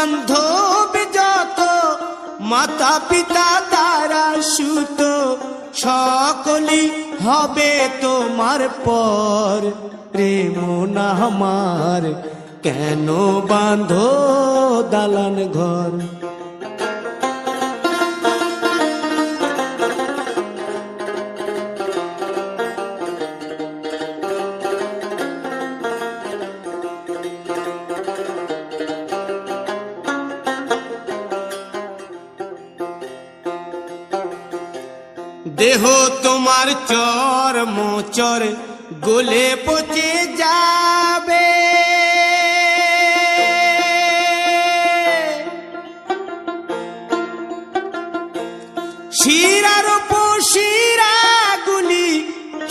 বান্ধব যত মাতা পিতা তারা সুত সকলি হবে তোমার পর। প্রেম না আমার, কেন বাঁধো দালান ঘর? দেহ তোমার চর মোচর গোলে পচে যাবে। শিরার শিরা গুলি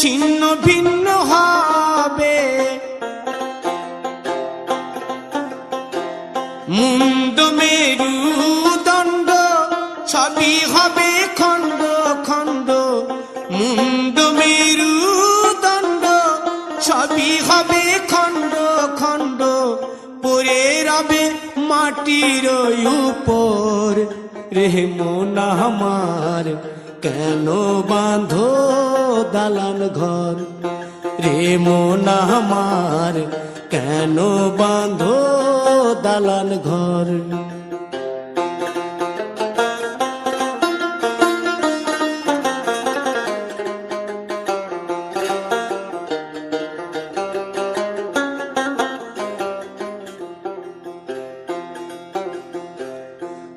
ছিন্ন ভিন্ন হবে। মুন্ড মেরু দণ্ড সবই হবে মাটির উপর। রে মোনা আমার, কেন বাঁধো দালান ঘর? রে মোনা আমার, কেন বাঁধো দালান ঘর?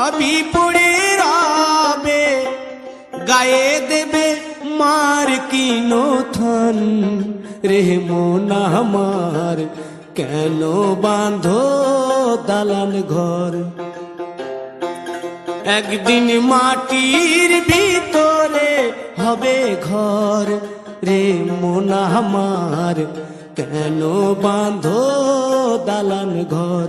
সবই পড়ে রবে, গায়ে দেবে মার কিনো থন। মোনা আমার, কেন বাঁধো দালান ঘর? একদিন মাটির ভিতরে হবে ঘর। রে মোনা আমার, কেন বাঁধো দালান ঘর?